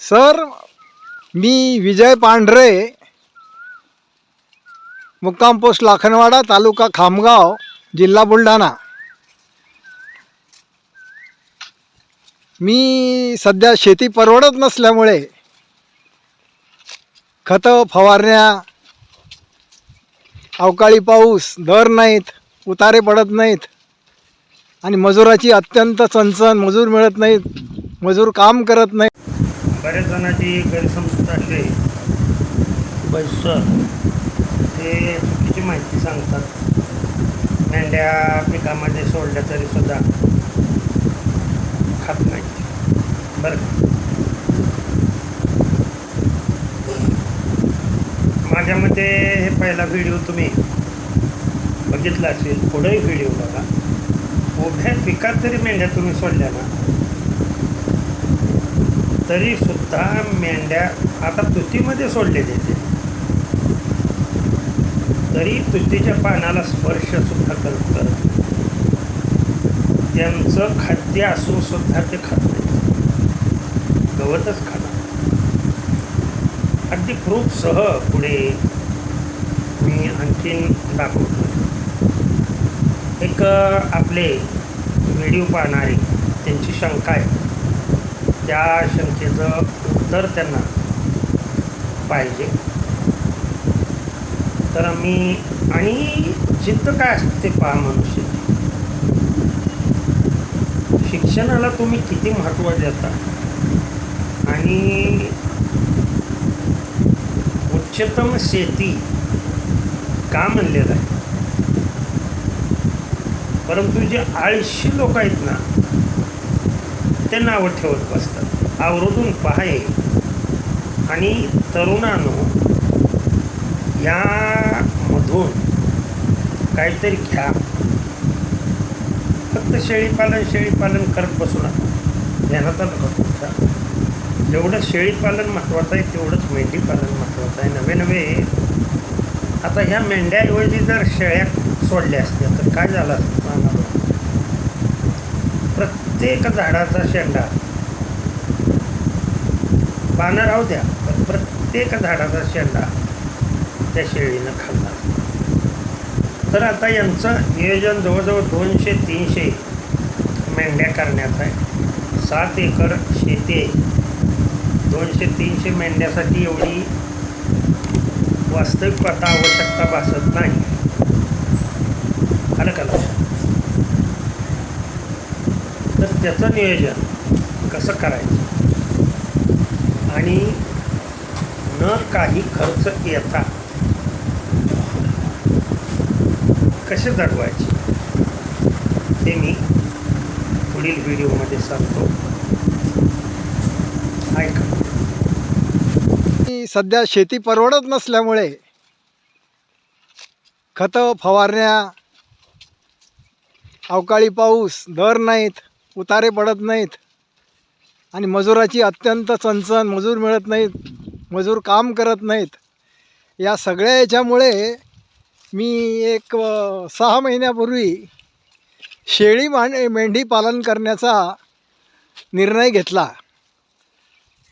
Sir मी विजय पांढरे मुक्काम post Lakhanwada तालुका खामगाव जिल्हा बुलढाणा. मी सध्या शेती परवडत नसल्यामुळे खतं फवारण्या अवकाळी पाऊस दर नाहीत उतारे पडत नाहीत आणि मजुराची अत्यंत चणचण मजूर मिळत नाहीत मजूर काम करत नाहीत. बऱ्याच जणांची गैरसमजूत अशी सर. ते चुकीची माहिती सांगतात. मेंढ्या पिकामध्ये सोडल्या तरी सुद्धा खात नाहीत. बरं? माझ्या मते हे पहिला व्हिडिओ तुम्ही बघितला असेल पुढेही व्हिडिओ बघा. उभ्या पिकात जरी मेंढ्या तुम्ही सोडल्या ना तरी सुद्धा मेंढ्या आता तुतीमध्ये सोडले जाते तरी तुतीच्या पानाला स्पर्श सुद्धा करत करत त्यांचं खाद्य असून सुद्धा ते खात नाही गवतच खाणार अगदी प्रूफसह पुढे मी आणखीन दाखवतो एक आपले व्हिडिओ पाहणारे त्यांची शंका आहे. त्या शंकेचं उत्तर त्यांना पाहिजे. तर आम्ही आणि जिद्द काय असते ते पहा मनुष्य. शिक्षणाला तुम्ही किती महत्त्व देता? आणि उच्चतम शेती का म्हणलेलं आहे? परंतु जे आळशी लोक आहेत ना ते नावं ठेवत बसतात. आवर्जून पहाय आणि तरुणांनो यामधून काहीतरी घ्या. फक्त शेळीपालन शेळीपालन करत बसू नका. ध्यानात आलं का तुमच्या? जेवढं शेळीपालन महत्त्वाचं आहे तेवढंच मेंढीपालन महत्त्वाचं आहे. नवे नवे. आता ह्या मेंढ्याऐवजी जर शेळ्या सोडल्या असत्या तर काय झालं असतं? प्रत्येक झाडाचा शेंडा. पानं राहू द्या पण प्रत्येक झाडाचा शेंडा त्या शेळीनं खाल्ला. तर आता यांचं नियोजन जवळजवळ दोनशे तीनशे मेंढ्या करण्याचं आहे. सात एकर शेती आहे. दोनशे तीनशे मेंढ्यासाठी एवढी वास्तविक आता आवश्यकता भासत नाही. आलं का त्याचं नियोजन कसं करायचं? आणि न काही खर्च येता कसे जगवायचे ते मी पुढील व्हिडिओमध्ये सांगतो. ऐका. सध्या शेती परवडत नसल्यामुळे खतं फवारण्या अवकाळी पाऊस दर नाहीत. उतारे पडत नाहीत. आणि मजुराची अत्यंत चणचण मजूर मिळत नाहीत मजूर काम करत नाहीत. या सगळ्या याच्यामुळे मी एक सहा महिन्यापूर्वी शेळी मां मेंढी पालन करण्याचा निर्णय घेतला.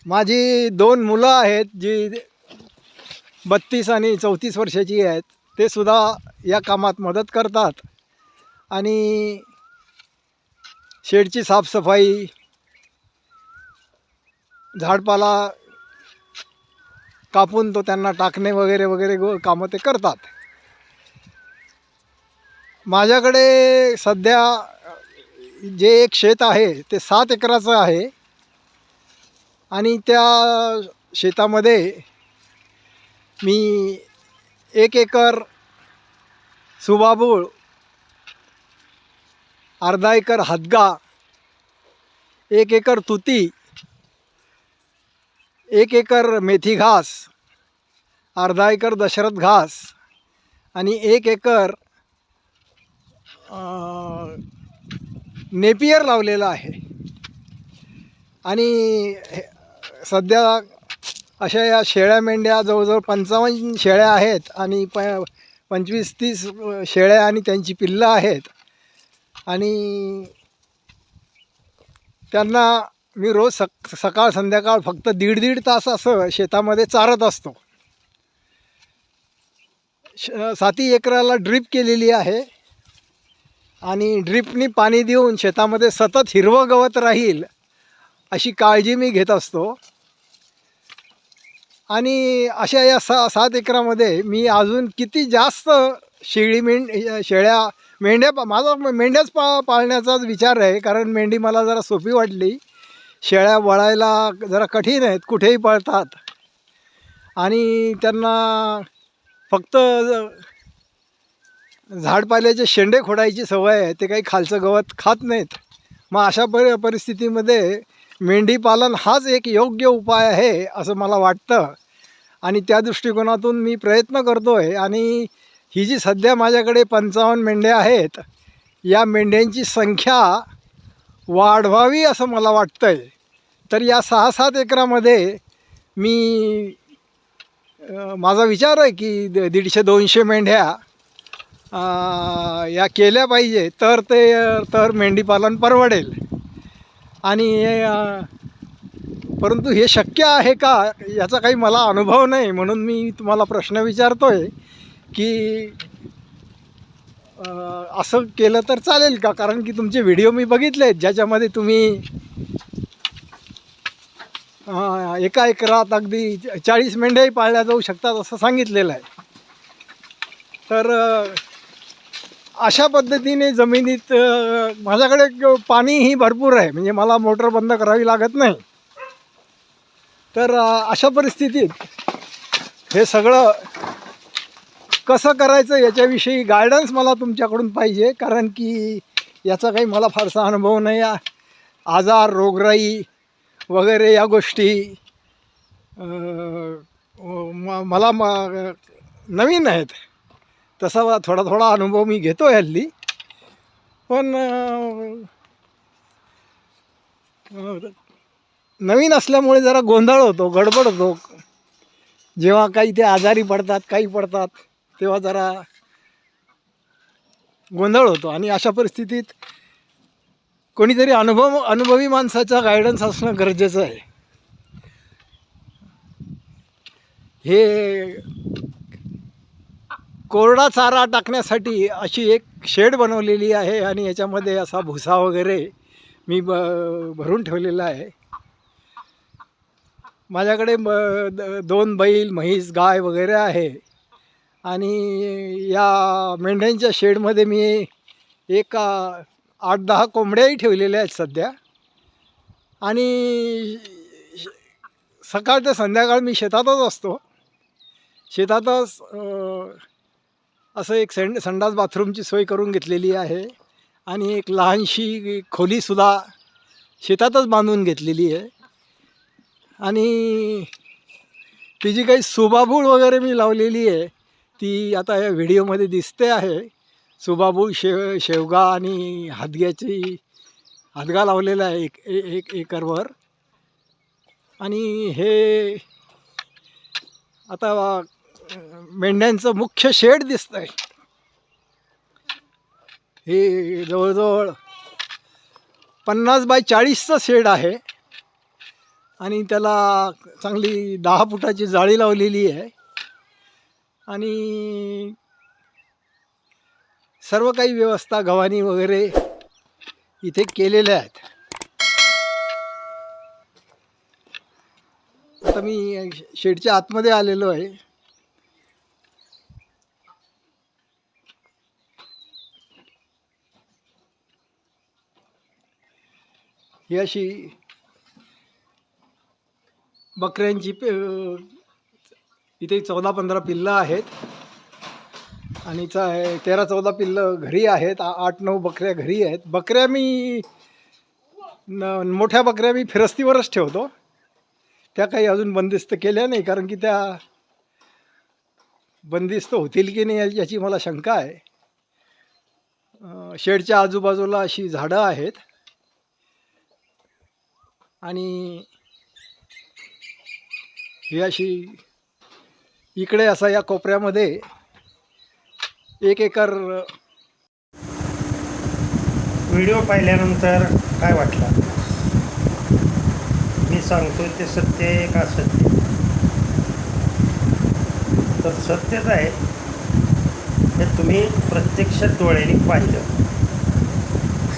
माझी दोन मुलं आहेत जी बत्तीस आणि चौतीस वर्षाची आहेत ते सुद्धा या कामात मदत करतात. आणि शेडची साफसफाई झाडपाला कापून तो त्यांना टाकणे वगैरे वगैरे गो कामं ते करतात. माझ्याकडे सध्या जे एक शेत आहे ते सात एकराचं आहे. आणि त्या शेतामध्ये मी एक एकर सुबाबूळ अर्धा एकर हदगा एक एकर तुती एक एकर मेथी घास अर्धा एकर दशरथ घास आणि एक एकर नेपियर लावलेलं आहे. आणि हे- सध्या अशा या शेळ्या मेंढ्या जवळजवळ पंचावन्न शेळ्या आहेत आणि प पंचवीस तीस शेळ्या आणि त्यांची पिल्लं आहेत. आणि त्यांना मी रोज सक सकाळ संध्याकाळ फक्त दीड दीड तास असं शेतामध्ये चारत असतो. श साती एकराला ड्रीप केलेली आहे आणि ड्रीपनी पाणी देऊन शेतामध्ये सतत हिरवं गवत राहील अशी काळजी मी घेत असतो. आणि अशा या सा सात एकरामध्ये मी अजून किती जास्त शेळी मेंढ शेळ्या मेंढ्या पा- माझा मेंढ्याच पा पाळण्याचाच विचार आहे कारण मेंढी मला जरा सोपी वाटली. शेळ्या वळायला जरा कठीण आहेत कुठेही पळतात. आणि त्यांना फक्त झाडपाल्याचे शेंडे खोडायची सवय आहे ते काही खालचं गवत खात नाहीत. मग अशा परि परिस्थितीमध्ये मेंढीपालन हाच एक योग्य उपाय आहे असं मला वाटतं. आणि त्या दृष्टिकोनातून मी प्रयत्न करतो आहे आणि ही जी सध्या माझ्याकडे पंचावन्न मेंढ्या आहेत या मेंढ्यांची संख्या वाढवावी असं मला वाटतं आहे तर या सहा सात एकरामध्ये मी माझा विचार आहे की द- दीडशे दोनशे मेंढ्या या केल्या पाहिजे तर ते तर मेंढीपालन परवडेल. आणि परंतु हे शक्य आहे का याचा काही मला अनुभव नाही म्हणून मी तुम्हाला प्रश्न विचारतो आहे की असं केलं तर चालेल का? कारण की तुमचे व्हिडिओ मी बघितले आहेत ज्याच्यामध्ये तुम्ही एका एकरात अगदी चाळीस मेंढ्याही पाळल्या जाऊ शकतात असं सांगितलेलं आहे. तर अशा पद्धतीने जमिनीत माझ्याकडे क- पाणीही भरपूर आहे म्हणजे मला मोटर बंद करावी लागत नाही. तर अशा परिस्थितीत हे सगळं कसं करायचं याच्याविषयी गायडन्स मला तुमच्याकडून पाहिजे कारण की याचा काही मला फारसा अनुभव नाही. आजार रोगराई वगैरे या गोष्टी म- मला म नवीन आहेत. तसा थोडा थोडा अनुभव मी घेतो आहे हल्ली. पण नवीन असल्यामुळे जरा गोंधळ होतो गडबड होतो. जेव्हा काही ते आजारी पडतात काही पडतात. तेव्हा जरा गोंधळ होतो. आणि अशा परिस्थितीत कोणीतरी अनुभव अनुभवी माणसाचा गायडन्स असणं गरजेचं आहे. हे कोरडा चारा टाकण्यासाठी अशी एक शेड बनवलेली आहे आणि याच्यामध्ये असा भुसा वगैरे मी ब भरून ठेवलेला आहे. माझ्याकडे ब द- दोन बैल म्हैस गाय वगैरे आहे. आणि या मेंढ्यांच्या शेडमध्ये मी एक आठ दहा कोंबड्याही ठेवलेल्या आहेत सध्या. आणि सकाळ ते संध्याकाळ मी शेतातच असतो. शेतातच असं एक सेंड संडास बाथरूमची सोय करून घेतलेली आहे. आणि एक लहानशी खोलीसुद्धा शेतातच बांधून घेतलेली आहे. आणि तिची काही सुबाबूळ वगैरे मी लावलेली आहे ती आता या व्हिडिओमध्ये दिसते आहे. सुबाबू शेव शेवगा आणि हादग्याची हादगा लावलेला आहे एक ए- एक एकरवर. आणि हे आता मेंढ्यांचं मुख्य शेड दिसतं आहे हे जवळजवळ पन्नास बाय चाळीसचं शेड आहे. आणि त्याला चांगली दहा फुटाची जाळी लावलेली आहे. आणि सर्व काही व्यवस्था गव्हाणी वगैरे इथे केलेल्या आहेत. आता मी शेडच्या आतमध्ये आलेलो आहे. ही अशी बकऱ्यांची पे इथे चौदा पंधरा पिल्लं आहेत. आणि चा तेरा चौदा पिल्लं घरी आहेत. आठ नऊ बकऱ्या घरी आहेत. बकऱ्या मी न मोठ्या बकऱ्या मी फिरस्तीवरच ठेवतो. त्या काही अजून बंदिस्त केल्या नाही कारण की त्या बंदिस्त होतील की नाही या- याची मला शंका आहे. शेडच्या आजूबाजूला अशी झाडं आहेत. आणि ही अशी इकडे असा या कोपऱ्यामध्ये एक एकर व्हिडिओ पाहिल्यानंतर काय वाटलं? सांगतोय ते सत्य आहे का असत्य? तर सत्यच आहे. हे तुम्ही प्रत्यक्ष डोळ्याने पाहिलं.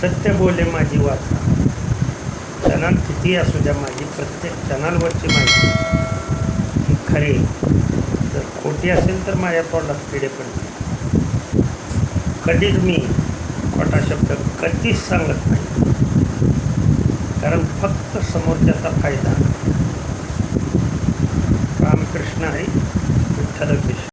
सत्य बोले माझी वाचा. चॅनल किती असू द्या माझी प्रत्येक चॅनलवरची माहिती. ही खरी. जर खोटी असेल तर माझ्या तोंडात किडे पडते कधीच मी खोटा शब्द कधीच सांगत नाही. कारण फक्त समोरच्याचा फायदा. रामकृष्ण आहे विठ्ठल कृष्ण